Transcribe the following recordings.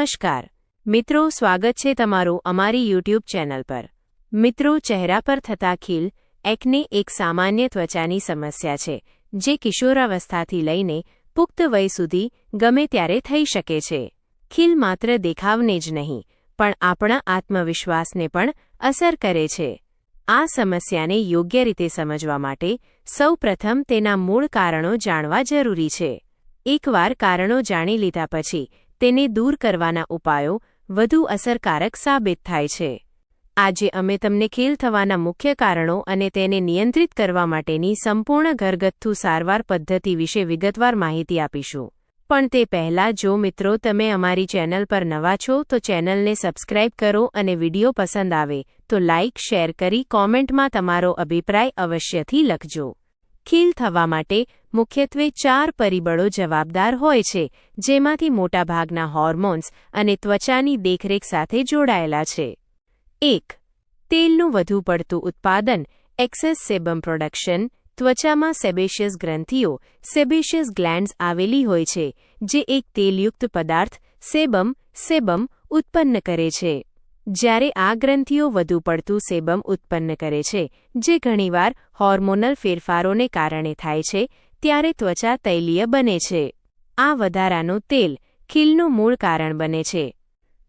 નમસ્કાર. મિત્રો, સ્વાગત છે તમારું અમારી યુટ્યુબ ચેનલ પર. મિત્રો, ચહેરા પર થતા ખીલ, એકને એક સામાન્ય ત્વચાની સમસ્યા છે, જે કિશોરાવસ્થાથી લઈને પુખ્ત વય સુધી ગમે ત્યારે થઈ શકે છે. ખીલ માત્ર દેખાવને જ નહીં, પણ આપણા આત્મવિશ્વાસને પણ અસર કરે છે. આ સમસ્યાને યોગ્ય રીતે સમજવા માટે સૌપ્રથમ તેના મૂળ કારણો જાણવા જરૂરી છે. એકવાર કારણો જાણી લીધા પછી તેને દૂર કરવાના ઉપાયો વધુ અસરકારક સાબિત થાય છે. આજે અમે તમને ખીલ થવાના મુખ્ય કારણો અને તેને નિયંત્રિત કરવા માટેની સંપૂર્ણ ઘરગથ્થુ સારવાર પદ્ધતિ વિશે વિગતવાર માહિતી આપીશું. પણ તે પહેલાં, જો મિત્રો તમે અમારી ચેનલ પર નવા છો, તો ચેનલને સબસ્ક્રાઇબ કરો અને વીડિયો પસંદ આવે, તો લાઇક, શેર કરી કોમેન્ટમાં તમારો અભિપ્રાય અવશ્યથી લખજો. ખીલ થવા માટે મુખ્યત્વે ચાર પરિબળો જવાબદાર હોય છે, જેમાંથી મોટાભાગના હોર્મોન્સ અને ત્વચાની દેખરેખ સાથે જોડાયેલા છે. એક, તેલનું વધુ પડતું ઉત્પાદન એક્સેસ સેબમ પ્રોડક્શન ત્વચામાં સેબેશિયસ ગ્રંથિઓ સેબેશિયસ ગ્લેન્ડ્સ આવેલી હોય છે, જે એક તેલયુક્ત પદાર્થ સેબમ સેબમ ઉત્પન્ન કરે છે. જ્યારે આ ગ્રંથિઓ વધુ પડતું સેબમ ઉત્પન્ન કરે છે, જે ઘણીવાર હોર્મોનલ ફેરફારોને કારણે થાય છે ત્યારે ત્વચા તૈલીય બને છે. આ વધારાનું તેલ ખીલનું મૂળ કારણ બને છે.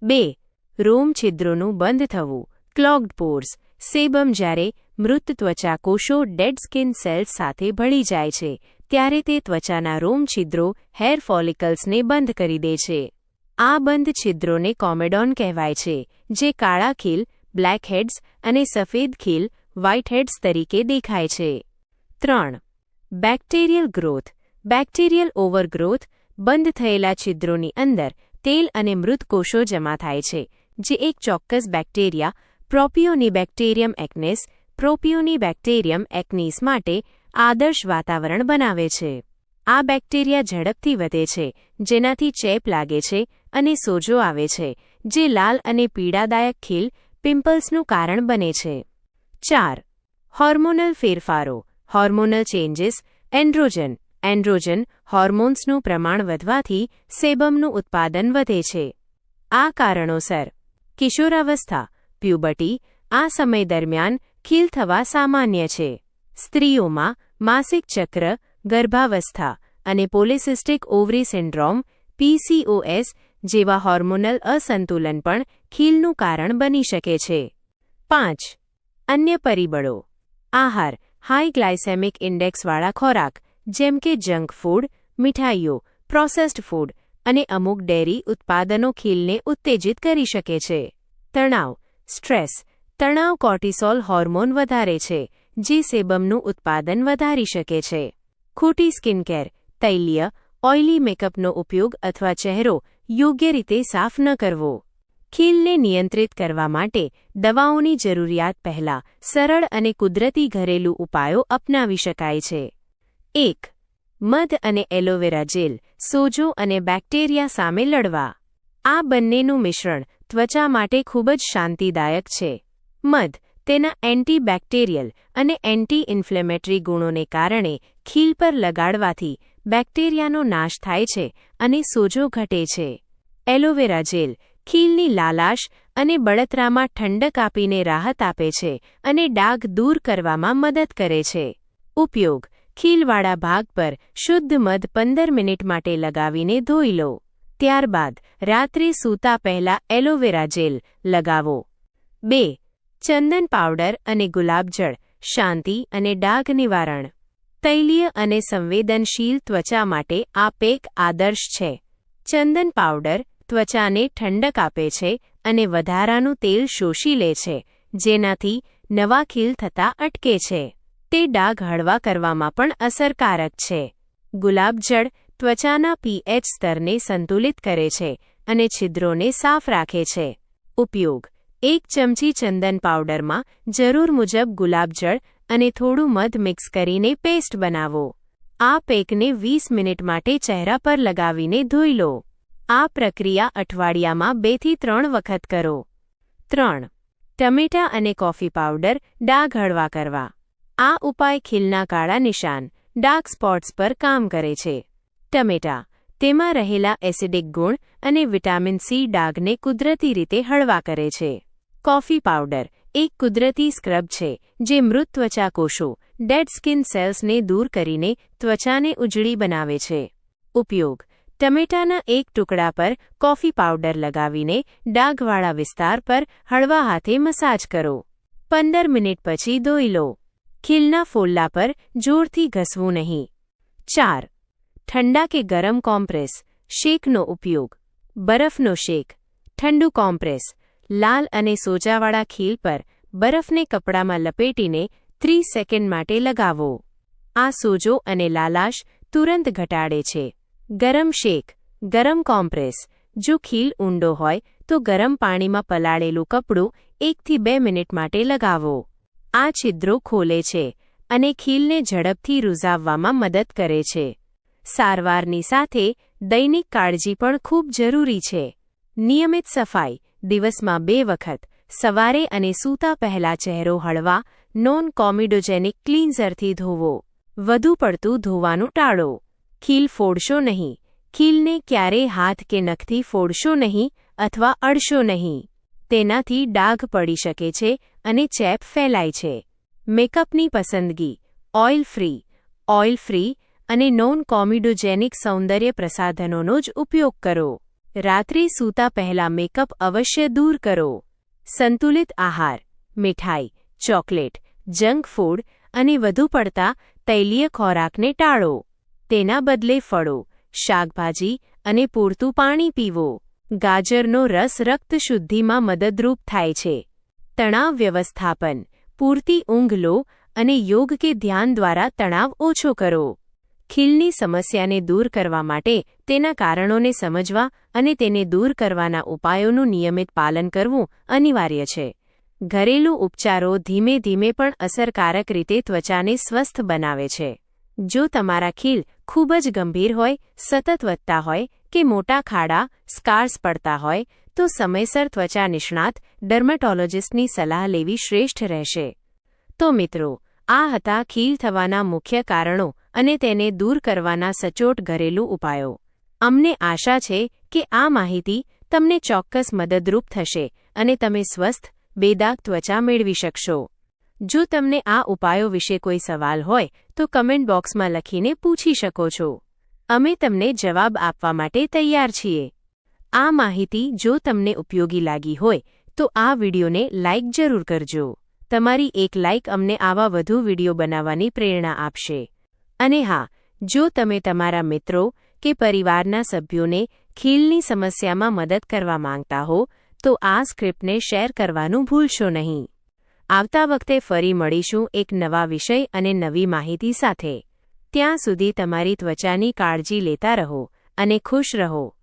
બે, રોમ છિદ્રોનું બંધ થવું. ક્લોગ્ડ પોર્સ સેબમ જ્યારે મૃત ત્વચા કોષો ડેડ સ્કિન સેલ્સ સાથે ભળી જાય છે, ત્યારે તે ત્વચાના રોમ છિદ્રો હેર ફોલિકલ્સને બંધ કરી દે છે. આ બંધ છિદ્રોને કોમેડોન કહેવાય છે, જે કાળા ખીલ બ્લેકહેડ્સ અને સફેદ ખીલ વ્હાઇટહેડ્સ તરીકે દેખાય છે. ત્રણ બેક્ટેરિયલ ગ્રોથ. બેક્ટેરિયલ ઓવરગ્રોથ બંધ થયેલા છિદ્રોની અંદર તેલ અને મૃત કોષો જમા થાય છે, જે એક ચોક્કસ bacteria Propionibacterium acnes Propionibacterium acnes માટે આદર્શ વાતાવરણ બનાવે છે. આ બેક્ટેરિયા ઝડપથી વધે છે, જેનાથી ચેપ લાગે છે અને સોજો આવે છે, જે લાલ અને પીડાદાયક ખીલ, પિમ્પલ્સનું કારણ બને છે. ચાર, હોર્મોનલ ફેરફારો. હોર્મોનલ ચેન્જીસ એન્ડ્રોજન એન્ડ્રોજન હોર્મોન્સનું પ્રમાણ વધવાથી સેબમનું ઉત્પાદન વધે છે. આ કારણોસર, કિશોરાવસ્થા પ્યુબર્ટી આ સમય દરમિયાન ખીલ થવા સામાન્ય છે. સ્ત્રીઓમાં માસિક ચક્ર, ગર્ભાવસ્થા અને પોલિસિસ્ટિક ઓવરી સિન્ડ્રોમ પીસીઓએસ જેવા હોર્મોનલ અસંતુલન પણ ખીલનું કારણ બની શકે છે. પાંચ, અન્ય પરિબળો. આહાર. હાઈ ગ્લાયસેમિક ઇન્ડેક્સવાળા ખોરાક, જેમ કે જંક ફૂડ, મીઠાઈઓ, પ્રોસેસ્ડ ફૂડ અને અમુક ડેરી ઉત્પાદનો ખીલને ઉત્તેજિત કરી શકે છે. તણાવ, સ્ટ્રેસ, તણાવ કોર્ટિસોલ હોર્મોન વધારે છે, જે સેબમનું ઉત્પાદન વધારી શકે છે. ખોટી સ્કિનકેર, તૈલીય, ઓઇલી મેકઅપનો ઉપયોગ અથવા ચહેરો યોગ્ય રીતે સાફ ન કરવો. ખીલને નિયંત્રિત કરવા માટે દવાઓની જરૂરિયાત પહેલાં સરળ અને કુદરતી ઘરેલું ઉપાયો અપનાવી શકાય છે. એક, મધ અને એલોવેરા જેલ, સોજો અને બેક્ટેરિયા સામે લડવા. આ બંનેનું મિશ્રણ ત્વચા માટે ખૂબ જ શાંતિદાયક છે. મધ, તેના એન્ટીબેક્ટેરિયલ અને એન્ટી ઇન્ફ્લેમેટરી ગુણોને કારણે ખીલ પર લગાડવાથી બેક્ટેરિયાનો નાશ થાય છે અને સોજો ઘટે છે. એલોવેરા જેલ ખીલની લાલાશ અને બળતરામાં ઠંડક આપીને રાહત આપે છે અને ડાઘ દૂર કરવામાં મદદ કરે છે. ઉપયોગ. ખીલવાળા ભાગ પર શુદ્ધ મધ પંદર મિનિટ માટે લગાવીને ધોઈ લો. ત્યારબાદ રાત્રે સૂતા પહેલા એલોવેરા જેલ લગાવો. બે. ચંદન પાવડર અને ગુલાબજળ, શાંતિ અને ડાઘ નિવારણ. તૈલીય અને સંવેદનશીલ ત્વચા માટે આ પેક આદર્શ છે. ચંદન પાવડર ત્વચાને ઠંડક આપે છે અને વધારાનું તેલ શોષી લે છે, જેનાથી નવા ખીલ થતા અટકે છે. તે ડાઘ હળવા કરવામાં પણ અસરકારક છે. ગુલાબજળ ત્વચાના પીએચ સ્તરને સંતુલિત કરે છે અને છિદ્રોને સાફ રાખે છે. ઉપયોગ. એક ચમચી ચંદન પાવડરમાં જરૂર મુજબ ગુલાબજળ અને થોડું મધ મિક્સ કરીને પેસ્ટ બનાવો. આ પેકને વીસ મિનિટ માટે ચહેરા પર લગાવીને ધોઈ લો. આ પ્રક્રિયા અઠવાડિયામાં બેથી ત્રણ વખત કરો. ત્રણ. ટમેટા અને કોફી પાવડર ડાઘ હળવા કરવા. આ ઉપાય ખીલના કાળા નિશાન ડાર્ક સ્પોટ્સ પર કામ કરે છે. ટમેટા. તેમાં રહેલા એસિડિક ગુણ અને વિટામિન સી ડાઘને કુદરતી રીતે હળવા કરે છે. કોફી પાવડર, એક કુદરતી સ્ક્રબ છે, જે મૃત ત્વચા કોષો ડેડ સ્કિન સેલ્સને દૂર કરીને ત્વચાને ઉજળી બનાવે છે. ઉપયોગ. ટમેટાના એક ટુકડા પર કોફી પાવડર લગાવીને ડાઘવાળા વિસ્તાર પર હળવા હાથે મસાજ કરો. પંદર મિનિટ પછી ધોઈ લો. ખીલના ફોલ્લા પર જોરથી ઘસવું નહીં. ચાર. ઠંડા કે ગરમ કોમ્પ્રેસ. શેકનો ઉપયોગ. બરફનો શેક. ઠંડુ કોમ્પ્રેસ. લાલ અને સોજાવાળા ખીલ પર બરફને કપડામાં લપેટીને ત્રીસ સેકન્ડ માટે લગાવો. આ સોજો અને લાલાશ તુરંત ઘટાડે છે. ગરમ શેક, ગરમ કોમ્પ્રેસ, જો ખીલ ઊંડો હોય, તો ગરમ પાણીમાં પલાળેલું કપડું એકથી બે મિનિટ માટે લગાવો. આ છિદ્રો ખોલે છે અને ખીલને ઝડપથી રૂઝાવવામાં મદદ કરે છે. સારવારની સાથે દૈનિક કાળજી પણ ખૂબ જરૂરી છે. નિયમિત સફાઈ, દિવસમાં બે વખત, સવારે અને સૂતા પહેલા ચહેરો હળવા, નોન કોમિડોજેનિક ક્લીન્ઝરથી ધોવો. વધુ પડતું ધોવાનું ટાળો. ખીલ ફોડશો નહીં. ખીલને ક્યારેય હાથ કે નખથી ફોડશો નહીં અથવા અડશો નહીં. તેનાથી ડાઘ પડી શકે છે અને ચેપ ફેલાય છે. મેકઅપની પસંદગી. Oil free. ઓઇલ ફ્રી અને નોન કોમિડોજેનિક સૌંદર્ય પ્રસાધનોનો જ ઉપયોગ કરો. રાત્રે સૂતા પહેલા મેકઅપ અવશ્ય દૂર કરો. સંતુલિત આહાર. મીઠાઈ, ચોકલેટ, જંક ફૂડ અને વધુ પડતા તૈલીય ખોરાકને ટાળો. તેના બદલે ફળો, શાકભાજી અને પૂરતું પાણી પીવો. ગાજરનો રસ રક્ત શુદ્ધિમાં મદદરૂપ થાય છે. તણાવ વ્યવસ્થાપન, પૂરતી ઊંઘ લો અને યોગ કે ધ્યાન દ્વારા તણાવ ઓછો કરો. ખીલની સમસ્યાને દૂર કરવા માટે તેના કારણોને સમજવા અને તેને દૂર કરવાના ઉપાયોનું નિયમિત પાલન કરવું અનિવાર્ય છે. ઘરેલું ઉપચારો ધીમે ધીમે પણ અસરકારક રીતે ત્વચાને સ્વસ્થ બનાવે છે. જો તમારા ખીલ ખૂબ જ ગંભીર હોય, સતત વધતા હોય કે મોટા ખાડા, સ્કાર્સ પડતા હોય, તો સમયસર ત્વચા નિષ્ણાત ડર્મેટોલોજિસ્ટની સલાહ લેવી શ્રેષ્ઠ રહેશે. તો મિત્રો, આ હતા ખીલ થવાના મુખ્ય કારણો અને તેને દૂર કરવાના સચોટ ઘરેલું ઉપાયો. અમને આશા છે કે આ માહિતી તમને ચોક્કસ મદદરૂપ થશે અને તમે સ્વસ્થ, બેદાગ ત્વચા મેળવી શકશો. જો તમને આ ઉપાયો વિશે કોઈ સવાલ હોય, તો કમેન્ટ બોક્સમાં લખીને પૂછી શકો છો. અમે તમને જવાબ આપવા માટે તૈયાર છીએ. આ માહિતી જો તમને ઉપયોગી લાગી હોય, તો આ વિડિયોને લાઇક જરૂર કરજો. તમારી એક લાઇક અમને આવા વધુ વીડિયો બનાવવાની પ્રેરણા આપશે. અને હા, જો તમે તમારા મિત્રો કે પરિવારના સભ્યોને ખીલની સમસ્યામાં મદદ કરવા માંગતા હો, તો આ સ્ક્રિપ્ટને શેર કરવાનું ભૂલશો નહીં. આવતા વખતે ફરી મળીશું એક નવા વિષય અને નવી માહિતી સાથે. ત્યાં સુધી તમારી ત્વચાની કાળજી લેતા રહો અને ખુશ રહો.